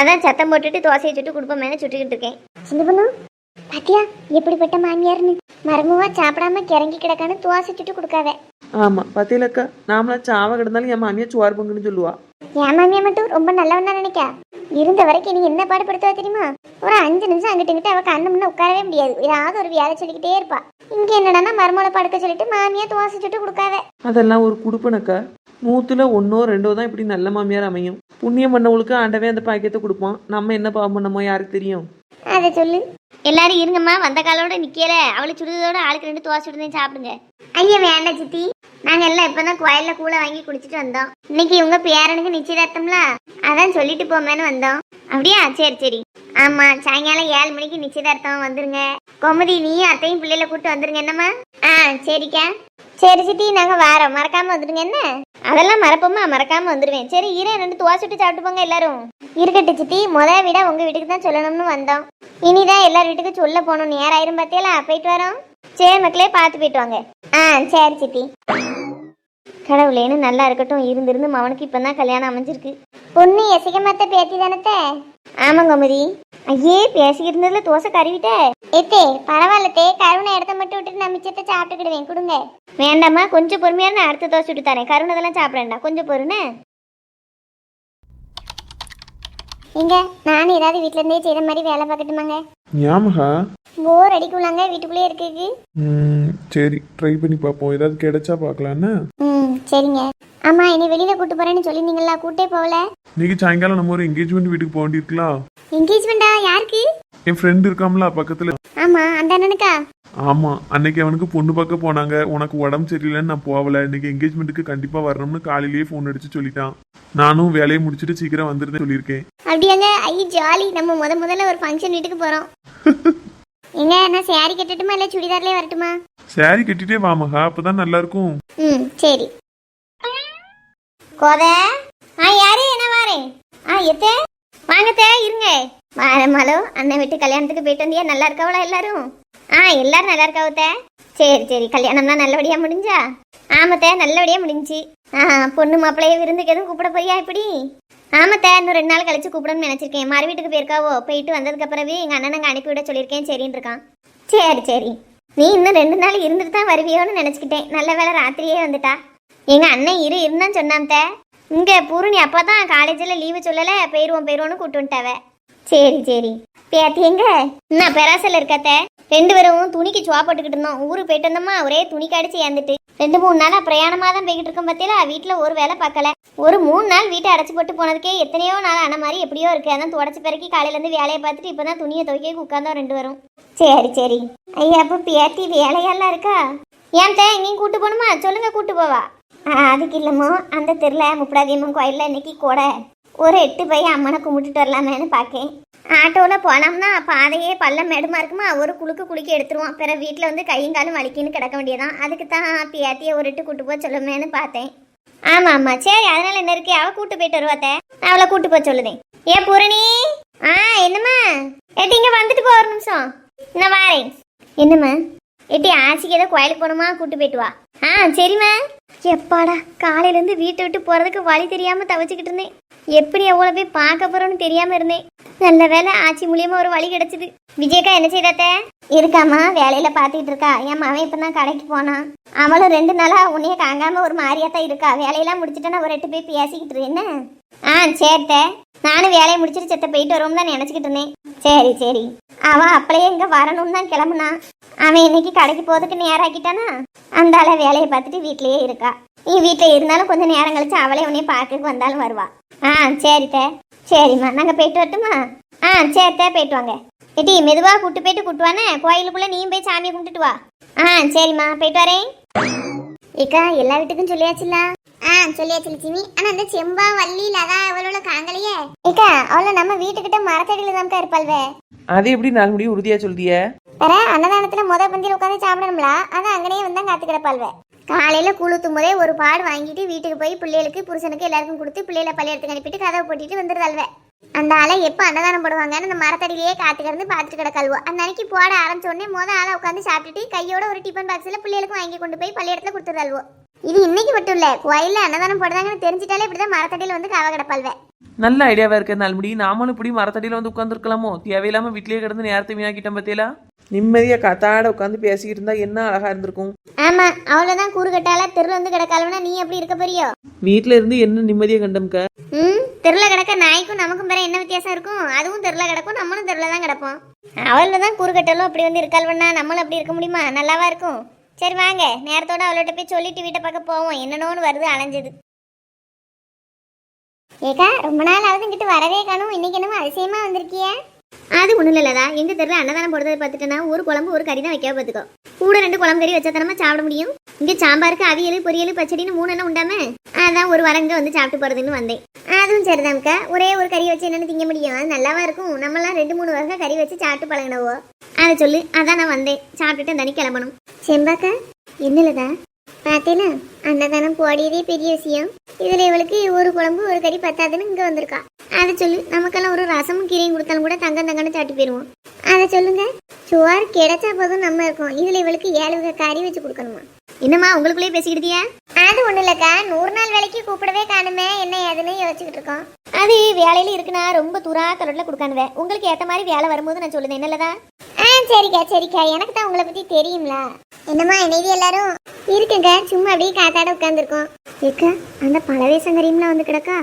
அதான் சத்தம் போட்டுட்டு தோசையை சுட்டு கொடுப்போமேனு சுட்டுக்கிட்டு இருக்கேன். சின்ன பொண்ணு? பாத்தியா எப்படிப்பட்ட மாமியார்னு. மரமுவா சாப்பிடாம கிறங்கி கிடக்கான்னு தோசை சுட்டு கொடுக்காத. ஆமா பத்தியிலக்கா நாமளா சாவ கிடந்தாலும் என் மாமியா சோறு பொங்குன்னு சொல்லுவா. என் மாமியா மட்டும் ரொம்ப நல்லவனா நினைக்கா. இருந்த வரைக்கும் நீ என்ன பாடுபடுத்துவா தெரியுமா? ஒரு அஞ்சு நிமிஷம் அங்கிட்டு இங்கிட்டு அவ கண்ணு முன்ன உட்காரவே முடியாது. ஏதாவது ஒரு வேலை சொல்லிக்கிட்டே இருப்பா. இங்க என்னடான்னா மருமலை படுக்க சொல்லிட்டு மாமியா தோசை சுட்டு கொடுக்காத. அதெல்லாம் ஒரு குடுப்பனக்கா நூத்துல ஒன்னோ ரெண்டோ தான் இப்படி நல்ல மாமியார் அமையும். புண்ணியம் பண்ணவங்களுக்கு ஆண்டவே அந்த பாக்கியத்தை கொடுப்பான். நம்ம என்ன பாவம் பண்ணமோ யாருக்கு தெரியும்? அதை சொல்லு. எல்லாரும் இருங்கம்மா வந்த காலோட நிக்கல. அவளை சுடுதோட ஆளுக்கு ரெண்டு தோசை சுடுதே சாப்பிடுங்க. ஐயா வேண்டாம் சித்தி. நாங்க எல்லாம் இப்பதான் கோயில்ல கூட வாங்கி குடிச்சிட்டு வந்தோம். இன்னைக்கு உங்க பேரனுக்கு நிச்சயதார்த்தம்ல? அதான் சொல்லிட்டு போமேன்னு வந்தோம். அப்படியா? சரி சரி. ஆமா சாயங்காலம் ஏழு மணிக்கு நிச்சயதார்த்தம் வந்துருங்க. கோமதி நீயும் அத்தையும் பிள்ளைல கூட்டு வந்துருங்க என்னம்மா? ஆ சரிக்கா. சரி சித்தி நாங்க வாரோம். மறக்காம வந்துருங்க என்ன? அதெல்லாம் மறப்போமா மறக்காம வந்துருவேன். சரி இரு ரெண்டு துவா சுட்டு சாப்பிட்டு போங்க எல்லாரும். இருக்கட்டும் சித்தி. முத விட உங்க வீட்டுக்கு தான் சொல்லணும்னு வந்தோம். இனிதான் எல்லார் வீட்டுக்கும் சொல்ல போகணும். நேரம் ஆயிரும் பார்த்தியலா போயிட்டு வரோம். சரி மக்களே பார்த்து போயிட்டு வாங்க. ஆ சரி சித்தி. கடவுளேன்னு நல்லா இருக்கட்டும். இருந்திருந்து மவனுக்கு இப்பதான் கல்யாணம் அமைஞ்சிருக்கு. பொண்ணு எசிகமாத்த பேத்தி தானத்த ஆமாங்க கோமதி ஐயே பேசிக்கிட்டு இருந்ததுல தோசை கருவிட்ட. எத்தே பரவாயில்லத்தே கருணை இடத்த மட்டும் விட்டுட்டு நான் மிச்சத்தை சாப்பிட்டுக்கிடுவேன். கொடுங்க. வேண்டாம்மா கொஞ்சம் பொறுமையா நான் அடுத்த தோசை விட்டு தரேன். கருணதெல்லாம் சாப்பிட வேண்டாம் கொஞ்சம் பொறுனே இங்க நானும் ஏதாவது வீட்டுல இருந்தே செய்த மாதிரி வேலை பார்க்கட்டுமாங்க? ஞாபகா? போர் அடிக்கும்லாங்க வீட்டுக்குள்ளேயே இருக்குது ம் சரி ட்ரை பண்ணி பார்ப்போம். ஏதாவது கிடைச்சா பார்க்கலான்னு ம் சரிங்க. ஆமா இனி வெளியில கூட்டு போறேன்னு சொல்லியிருந்தீங்களா கூட்டே போகல. இன்னைக்கு சாயங்காலம் நம்ம ஒரு என்கேஜ்மெண்ட் வீட்டுக்கு போக வேண்டியிருக்கலாம் என்கேஜ்மெண்டா யாருக்கு? என் ஃப்ரெண்டு இருக்காம்ல பக்கத்துல. ஆமா அந்த அண்ணனுக்கா? ஆமா அன்னைக்கு அவனுக்கு பொண்ணு பார்க்க போனாங்க. உனக்கு உடம்பு சரியில்லைன்னு நான் போகல. இன்னைக்கு என்கேஜ்மெண்ட்டுக்கு கண்டிப்பா வரணும்னு காலையிலேயே ஃபோன் அடிச்சு சொல்லிட்டான். நானும் வேலையை முடிச்சுட்டு சீக்கிரம் வந்துருந்தேன் சொல்லியிருக்கேன். அப்படியாங்க ஐயோ ஜாலி. நம்ம முத முதல்ல ஒரு ஃபங்க்ஷன் வீட்டுக்கு போறோம். எங்க நான் சாரி கட்டட்டுமா இல்ல சுடிதார்லயே வரட்டுமா? சாரி கட்டிட்டே வா மகா. அப்பதான் நல்லா இருக்கும் ம் சரி. கோத. ஆ யாரு? என்ன வாரேன். ஆ எத்தே. வாங்கத்தே இருங்க. மாலோ அண்ணன் வீட்டு கல்யாணத்துக்கு போயிட்டு வந்தியா? நல்லா இருக்காவளா எல்லாரும்? ஆ எல்லாரும் நல்லா இருக்காவுத்த சரி சரி கல்யாணம்னா நல்லபடியா முடிஞ்சா? ஆமாத்தே நல்லபடியா முடிஞ்சுச்சு ஆ பொண்ணு மாப்பிள்ளைய விருந்துக்கு எதுவும் கூப்பிட போறியா இப்படி? ஆமாத்தே இன்னும் ரெண்டு நாள் கழிச்சு கூப்பிடணும்னு நினைச்சிருக்கேன். மறு வீட்டுக்கு போயிருக்காவோ? போயிட்டு வந்ததுக்கு அப்புறமே எங்க அண்ணன் அங்கே அனுப்பி விட சொல்லியிருக்கேன் சரின்னு இருக்கான். சரி சரி. நீ இன்னும் ரெண்டு நாள் இருந்துட்டு தான் வருவியோன்னு நினச்சிக்கிட்டேன். நல்ல வேளை ராத்திரியே வந்துட்டா. எங்க அண்ணன் இரு இருந்தான்னு சொன்னாம்த இங்க பூரணி அப்பா தான் காலேஜில் லீவு சொல்லலை போயிடுவோம் போயிடுவோன்னு கூப்பிட்டு வந்துட்டாவே. சரி சரி. பேத்தி எங்க? என்ன பெராசல் இருக்காத்த? ரெண்டு பேரும் துணிக்கு சுவா போட்டுக்கிட்டு இருந்தோம். ஊருக்கு போயிட்டு இருந்தோமா ஒரே துணி கடிச்சு ஏந்துட்டு. ரெண்டு மூணு நாளா பிரயாணமா தான் போய்கிட்டு இருக்கோம் பத்தியில வீட்டுல ஒரு வேலை பார்க்கல. ஒரு மூணு நாள் வீட்டை அடைச்சு போட்டு போனதுக்கே எத்தனையோ நாள் ஆன மாதிரி எப்படியோ இருக்கு. அதான் துடைச்சி பிறக்கி காலையில இருந்து வேலையை பார்த்துட்டு இப்பதான் துணியை துவைக்க உட்காந்தோம் ரெண்டு பேரும். சரி சரி. ஐயா அப்ப பேத்தி வேலையெல்லாம் இருக்கா? ஏன் தே எங்கேயும் கூட்டு போகணுமா? சொல்லுங்க கூட்டு போவா. அதுக்கு இல்லமோ அந்த தெருல முப்படாதியம்மன் கோயில்ல இன்னைக்கு கூட. ஒரு எட்டு போய் அம்மனை கும்பிட்டுட்டு வரலாமேன்னு பார்க்கேன் ஆட்டோவில் போனோம்னா பாதையே பள்ளம் மேடுமா இருக்குமா? ஒரு குலுக்கு குலுக்கி எடுத்துருவோம். பிறகு வீட்டில் வந்து கையும் காலும் வலிக்கின்னு கிடக்க வேண்டியதான் அதுக்கு தான் பியாத்தியை ஒரு எட்டு கூட்டு போக சொல்லுமேன்னு பார்த்தேன். ஆமாம் ஆமாம் சரி அதனால என்ன இருக்கு? அவள் கூட்டு போயிட்டு வருவாத்த நான் அவளை கூட்டு போக சொல்லுதேன். ஏ பூரணி! ஆ என்னம்மா? ஏட்டி இங்கே வந்துட்டு போ ஒரு நிமிஷம். நான் வாரேன். என்னம்மா? ஏட்டி ஆச்சிக்கு ஏதோ கோயிலுக்கு போகணுமா? கூட்டு போயிட்டு வா. ஆ சரிம்மா. எப்பாடா காலையிலேருந்து வீட்டை விட்டு போகிறதுக்கு வழி தெரியாமல் தவச்சிக்கிட்டு இருந்தேன். எப்படி எவ்வளோ போய் பார்க்க போகிறோன்னு தெரியாமல் இருந்தேன். நல்ல வேலை ஆச்சி மூலியமா ஒரு வழி கிடைச்சது. விஜயக்கா என்ன செய்தாத்த? இருக்காமா வேலையில பார்த்துட்டு இருக்கா. என் மாவன் இப்போ தான் கடைக்கு போனான். அவளும் ரெண்டு நாளா உன்னைய காங்காம ஒரு மாதிரியா தான் இருக்கா. வேலையெல்லாம் முடிச்சுட்டா ஒரு எட்டு போய் பேசிக்கிட்டு இரு, என்ன? ஆ சேர்த்த. நானும் வேலையை முடிச்சிட்டு செத்த போயிட்டு வரோம் தான் நினச்சிக்கிட்டு இருந்தேன். சரி சரி. அவன் அப்படியே இங்கே வரணும்னு தான் கிளம்புனான் அவன் இன்னைக்கு கடைக்கு போறதுக்கு நேராக்கிட்டானா? அந்த ஆளை வேலையை பார்த்துட்டு வீட்லயே இருக்கா. நீ வீட்டில் இருந்தாலும் கொஞ்சம் நேரம் கழிச்சு அவளே உன்னைய பார்க்க வந்தாலும் வருவா. ஆ சரித்த சரிம்மா. நாங்கள் போயிட்டு வரட்டுமா? ஆ சரித்த போயிட்டு வாங்க. எட்டி மெதுவா கூட்டு போயிட்டு கூட்டுவானே கோயிலுக்குள்ள நீயும் போய் சாமியை கும்பிட்டுட்டு வா. ஆ சரிம்மா. போயிட்டு வரேன். ஏக்கா எல்லா வீட்டுக்கும் சொல்லியாச்சுல ஆ சொல்லியாச்சு லட்சுமி. ஆனா அந்த செம்பா வள்ளி லதா அவளோட காங்கலையே ஏக்கா அவள நம்ம வீட்டுக்கிட்ட மரத்தடியில தான் இருப்பாள்வே. அது எப்படி நாலு முடியும் உறுதியா சொல்லிய வேற அன்னதானத்துல முத பந்தியில் உட்காந்து சாப்பிடணும்ல. அதான் அங்கனே வந்தா காத்து கிடப்பாள்வே காலையில் குளுத்தும் போதே ஒரு பாடு வாங்கிட்டு வீட்டுக்கு போய் பிள்ளைகளுக்கு புருஷனுக்கு எல்லாருக்கும் கொடுத்து பிள்ளைகளை பள்ளியிடத்துக்கு அனுப்பிட்டு கதவை போட்டிட்டு வந்துருதாள்வே அந்த ஆளை எப்போ அன்னதானம் போடுவாங்கன்னு அந்த மரத்தடியிலேயே காத்து கிடந்து பார்த்துட்டு கிடக்காள்வோ அந்த அன்னைக்கு போட ஆரம்பிச்ச உடனே மொதல் ஆளை உட்காந்து சாப்பிட்டுட்டு கையோட ஒரு டிஃபன் பாக்ஸில் பிள்ளைகளுக்கும் வாங்கி கொண்டு போய் பள்ளியிடத்துல கொடுத்துருதாள்வோ இது இன்னைக்கு மட்டும் இல்லை கோயிலில் அன்னதானம் போடுறாங்கன்னு தெரிஞ்சிட்டாலே இப்படிதான் மரத்தடியில் வந்து கவ கிடப்பாள்வே நல்ல ஐடியாவா இருக்கு நாலு முடி நாமளும் இப்படி மரத்தடியில் வந்து உட்காந்துருக்கலாமோ தேவையில்லாம வீட்லயே கிடந்து நேரத்தை வீணாக்கிட்டோம் பத்தியலா? நிம்மதியா கத்தாட உட்காந்து பேசிக்கிட்டு இருந்தா என்ன அழகா இருந்திருக்கும்? ஆமா அவ்வளவுதான் கூறு கட்டால தெருல வந்து கிடக்காளவனா நீ எப்படி இருக்க போறியோ? வீட்ல இருந்து என்ன நிம்மதியா கண்டம்க்க ம் தெருல கிடக்க நாய்க்கும் நமக்கும் வேற என்ன வித்தியாசம் இருக்கும்? அதுவும் தெருல கிடக்கும் நம்மளும் தெருல தான் கிடப்போம். அவள தான் கூறுகட்டலும் அப்படி வந்து இருக்காள்வனா நம்மளும் அப்படி இருக்க முடியுமா? நல்லாவா இருக்கும்? சரி வாங்க. நேரத்தோட அவள்கிட்ட போய் சொல்லிட்டு வீட்டை பக்கம் போவோம். என்னனோன்னு வருது அலைஞ்சது. ஏக்கா ரொம்ப நாள் ஆகுது இங்கிட்டு வரவே காணும். இன்னைக்கு என்னமோ அதிசயமா வந்திருக்கிய. அது ஒன்றும் இல்லைதா எங்க தெருல அன்னதானம் போடுறதை பார்த்துட்டேன்னா ஒரு குழம்பு ஒரு கறி தான் வைக்க பார்த்துக்கோ. கூட ரெண்டு குழம்பு கறி வச்சா சாப்பிட முடியும்? இங்கே சாம்பாருக்கு அவியல் பொரியல் பச்சடின்னு மூணு என்ன உண்டாம? அதான் ஒரு வரங்க வந்து சாப்பிட்டு போகிறதுன்னு வந்தேன். அதுவும் சரிதான்க்கா ஒரே ஒரு கறி வச்சு என்னென்னு திங்க முடியும். அது நல்லாவா இருக்கும்? நம்மளாம் ரெண்டு மூணு வகை கறி வச்சு சாப்பிட்டு பழகினவோ? அதை சொல்லு. அதான் நான் வந்தேன். சாப்பிட்டுட்டு தனி கிளம்பணும். செம்பாக்கா என்னலதா பார்த்தேனா அன்னதானம் போடியதே பெரிய விஷயம். இதுல இவளுக்கு ஒரு குழம்பு ஒரு கறி பத்தாதுன்னு இங்க வந்திருக்கா. அதை சொல்லு நமக்கெல்லாம் ஒரு ரசமும் கீரையும் கொடுத்தாலும் கூட தங்கம் தங்கன்னு சாட்டி போயிருவோம் அதை சொல்லுங்க சுவார் கிடைச்சா போதும் நம்ம இருக்கோம். இதுல இவளுக்கு ஏழு வகை கறி வச்சு கொடுக்கணுமா? என்னம்மா உங்களுக்குள்ளேயே பேசிக்கிட்டியா அது ஒண்ணு இல்லக்கா. நூறு நாள் வேலைக்கு கூப்பிடவே காணுமே என்ன ஏதுன்னு யோசிச்சுக்கிட்டு இருக்கோம். அது வேலையில இருக்குன்னா ரொம்ப துரா கரோட்ல கொடுக்கானுவே. உங்களுக்கு ஏத்த மாதிரி வேலை வரும்போது நான் சொல்லுதேன். என்னல்லதா? ஆ சரிக்கா சரிக்கா. எனக்கு தான் உங்களை பத்தி தெரியும்ல. என்னம்மா என்னது எல்லாரும்? இருக்குங்க சும்மா அப்படியே காத்தாட உட்காந்துருக்கோம் ஏக்கா அந்த பழவேசங்கரியும்லாம் வந்து கிடக்கா?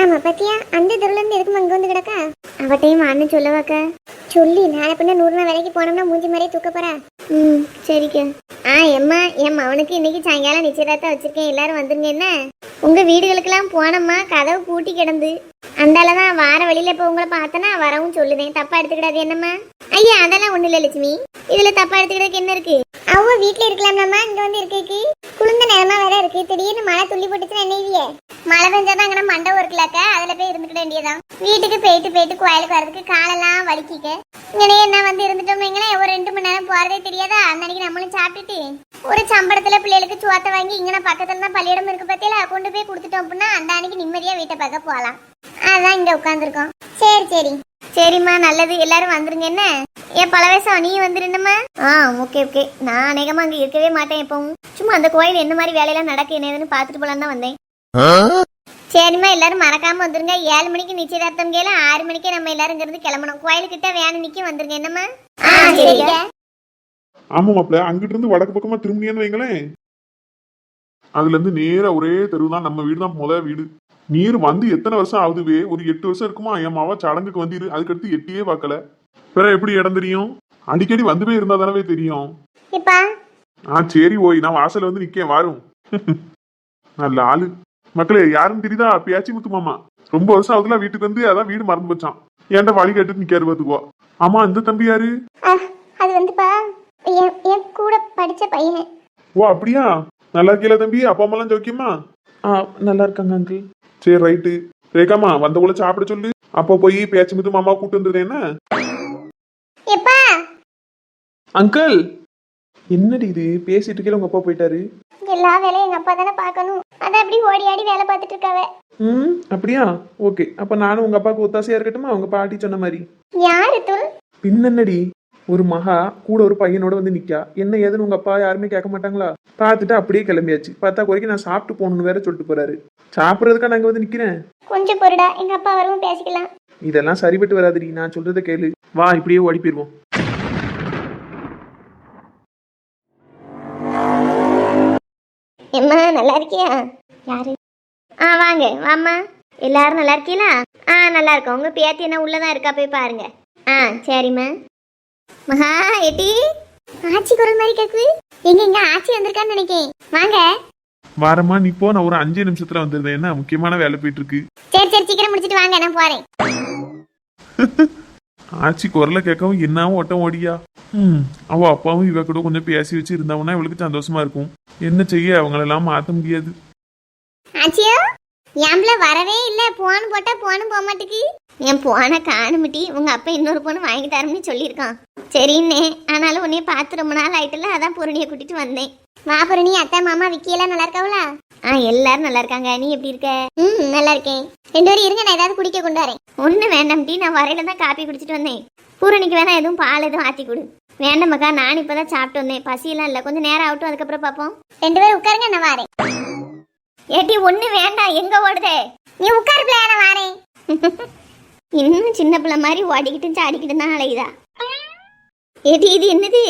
ஆமா பத்தியா? அந்த தெருல இருந்து எதுக்கு அங்க வந்து கிடக்கா? அவட்டையும் அண்ணன் சொல்லவாக்கா சொல்லி நாளை பின்ன நூறு நாள் வேலைக்கு போனோம்னா மூஞ்சி மாதிரியே தூக்க போறா. ம் சரிக்கா. ஆ எம்மா என் மவனுக்கு இன்னைக்கு சாயங்காலம் நிச்சயதார்த்தம் வச்சிருக்கேன். எல்லாரும் வந்துருங்க என்ன? உங்கள் வீடுகளுக்கெல்லாம் போனோம்மா கதவு பூட்டி கிடந்து. அந்தால தான் வார வழியில இப்போ உங்களை பார்த்தனா வரவும் சொல்லுதேன் தப்பாக எடுத்துக்கிடாது என்னம்மா? ஐயா அதெல்லாம் ஒன்றும் இல்லை லட்சுமி. இதில் தப்பாக எடுத்துக்கிறதுக்கு என்ன இருக்கு? அவ வீட்டில் இருக்கலாம்லாமா இங்கே வந்து இருக்கேக்கு. குளிர்ந்த நேரமா வேற இருக்கு. திடீர்னு மழை துள்ளி போட்டுச்சுன்னா என்னைவிய மழை பெஞ்சாதான் அங்கே மண்டபம் இருக்கலாக்க அதுல போய் இருந்துக்கிட வேண்டியதான் வீட்டுக்கு போயிட்டு போயிட்டு கோயிலுக்கு வரதுக்கு காலெல்லாம் வலிக்கிக்க. இங்கே என்ன வந்து இருந்துட்டோம் எங்களே ஒரு ரெண்டு மணி நேரம் போகிறதே தெரியும் அன்னைக்கு நம்மளும் சாப்பிட்டுட்டு ஒரு சம்பளத்துல பிள்ளைகளுக்கு சோத்தை வாங்கி இங்கே பக்கத்துல தான் பள்ளியிடம் இருக்கு பத்தியில கொண்டு போய் கொடுத்துட்டோம் அப்படின்னா அந்த அன்னைக்கு நிம்மதியா வீட்டை பார்க்க போகலாம். அதான் இங்க உட்காந்துருக்கோம் சரி சரி. சரிம்மா நல்லது. எல்லாரும் வந்துருங்க என்ன? ஏன் பழவேசம் நீ வந்துருந்தம்மா ஆ ஓகே ஓகே நான் அநேகமா அங்க இருக்கவே மாட்டேன் எப்பவும். சும்மா அந்த கோயில் என்ன மாதிரி வேலையெல்லாம் நடக்கு என்னதுன்னு பார்த்துட்டு போலாம் தான் வந்தேன். சரிம்மா எல்லாரும் மறக்காம வந்துருங்க. ஏழு மணிக்கு நிச்சயதார்த்தம் கேல ஆறு மணிக்கே நம்ம எல்லாரும் இங்கிருந்து கிளம்பணும். கோயிலுக்கிட்ட வேன் நிக்க வந்துருங்க என்னம்மா? ஆமா மாப்பிள்ள அங்கிட்டு இருந்து வடக்கு பக்கமா திரும்பினேன்னு வைங்களேன். அதுல இருந்து நேரா ஒரே தெருவு தான் நம்ம வீடு தான் முத வீடு. நீர் வந்து எத்தனை வருஷம் ஆகுதுவே? ஒரு எட்டு வருஷம் இருக்குமா? என் மாவா சடங்குக்கு வந்திரு. அதுக்கடுத்து எட்டியே பார்க்கல பிற எப்படி இடம் தெரியும்? அடிக்கடி வந்து போய் இருந்தா தானவே தெரியும். ஆ சரி ஓய் நான் வாசல்ல வந்து நிக்கேன் வாரும். நல்ல ஆளு. மக்களே யாருன்னு தெரியுதா? பேச்சி முத்து மாமா. ரொம்ப வருஷம் ஆகுதுல வீட்டுக்கு வந்து அதான் வீடு மறந்து போச்சான் ஏன்டா வழி கேட்டுட்டு நிக்காரு பாத்துக்கோ. ஆமா இந்த தம்பி யாரு? அது வந்துப்பா. என் என் கூட படிச்ச பையன். ஓ அப்படியா? நல்லா இருக்கீல தம்பி? அப்பா அம்மா எல்லாம் ஜோக்கியமா ஆ நல்லா இருக்காங்க அங்கிள் சரி ரைட்டு. ரேகாமா வந்த கூட சாப்பிட சொல்லு. அப்போ போய் பேச்சு முத்து மாமா கூட்டு வந்துருது என்ன? எப்பா? அங்கிள் என்னடி இது? பேசிட்டு இருக்கல உங்க அப்பா போயிட்டாரு. எல்லா வேலையும் எங்க அப்பா தானே பார்க்கணும். அதான் அப்படி ஓடி ஆடி வேலை பார்த்துட்டு இருக்காவ. ம் அப்படியா? ஓகே. அப்ப நானும் உங்க அப்பாவுக்கு ஒத்தாசையா இருக்கட்டுமா? உங்க பாட்டி சொன்ன மாதிரி. யாரு துல்? பின்னடி ஒரு மகா கூட ஒரு பையனோட வந்து நிக்கா. என்ன ஏதுன்னு உங்க அப்பா யாருமே கேட்க மாட்டாங்களா? பார்த்துட்டு அப்படியே கிளம்பியாச்சு. பார்த்தா குறைக்கு நான் சாப்பிட்டு போகணும்னு வேற சொல்லிட்டு போறாரு. சாப்பிட்றதுக்கா நாங்க வந்து நிக்கிறேன். கொஞ்சம் பொருடா எங்க அப்பா வரவும் பேசிக்கலாம். இதெல்லாம் சரிபட்டு வராதுடி நான் சொல்றதை கேளு. வா இப்படியே ஓடி போயிருவோம். எம்மா நல்லா இருக்கியா? யாரு? ஆ வாங்க வாம்மா. எல்லாரும் நல்லா இருக்கீங்களா? ஆ நல்லா இருக்கோம். உங்க பேத்தி என்ன உள்ளதான் இருக்கா போய் பாருங்க. ஆ சரிம்மா. மகா எட்டி. ஆச்சி குரல் மாதிரி கேக்குது. எங்க எங்க ஆச்சி வந்திருக்கான்னு நினைக்கேன். வாங்க. வாரமா நீ போ நான் ஒரு அஞ்சு நிமிஷத்துல வந்துருந்தேன் என்ன முக்கியமான வேலை போயிட்டு இருக்கு சரி சரி சீக்கிரம் முடிச்சிட்டு வாங்க நான் போறேன். ஆச்சி குரலை கேட்கவும் என்னாவும் ஓட்டம் ஓடியா? ம் அவ அப்பாவும் இவ கூட கொஞ்சம் பேசி வச்சு இருந்தாங்கன்னா இவளுக்கு சந்தோஷமா இருக்கும். என்ன செய்ய அவங்களெல்லாம் மாத்த முடியாது. ஆச்சியோ? என்ல வரவே இல்லை. போன் போட்டால் போனும் போக மாட்டேக்கு. என் போனை காணுமிட்டி உங்க அப்பா இன்னொரு பொண்ணு வாங்கி தரேன்னு சொல்லியிருக்கான். சரின்னே ஆனாலும் உன்னைய பார்த்து ரொம்ப நாள் ஆயிட்டுல அதான் பூரணியை கூட்டிட்டு வந்தேன். வா பூரணி அத்தை மாமா விக்கியெல்லாம் நல்லா இருக்காவளா? ஆ எல்லாரும் நல்லா இருக்காங்க. நீ எப்படி இருக்க? ம் நல்லா இருக்கேன். ரெண்டு பேரும் இருங்க நான் ஏதாவது குடிக்க கொண்டு வரேன். ஒண்ணு வேண்டாம் டீ நான் வரையில தான் காப்பி குடிச்சிட்டு வந்தேன். பூரணிக்கு வேணா எதுவும் பால் எதுவும் ஆத்தி கொடு. வேண்டாம் மக்கா நான் இப்பதான் சாப்பிட்டு வந்தேன். பசியெல்லாம் இல்லை. கொஞ்சம் நேரம் ஆகட்டும் அதுக்கப்புறம் பார்ப்போம். ரெண்டு பேரும் உட்காருங்க நான் வரேன். ஏட்டி ஒண்ணு வேண்டாம் எங்க ஓடுதே? நீ உட்காரு பிள்ளையான வாரேன். இன்னும் சின்ன பிள்ளை மாதிரி ஓடிக்கிட்டு சாடிக்கிட்டு தான் அலையுதா ஏட்டி இது என்னது?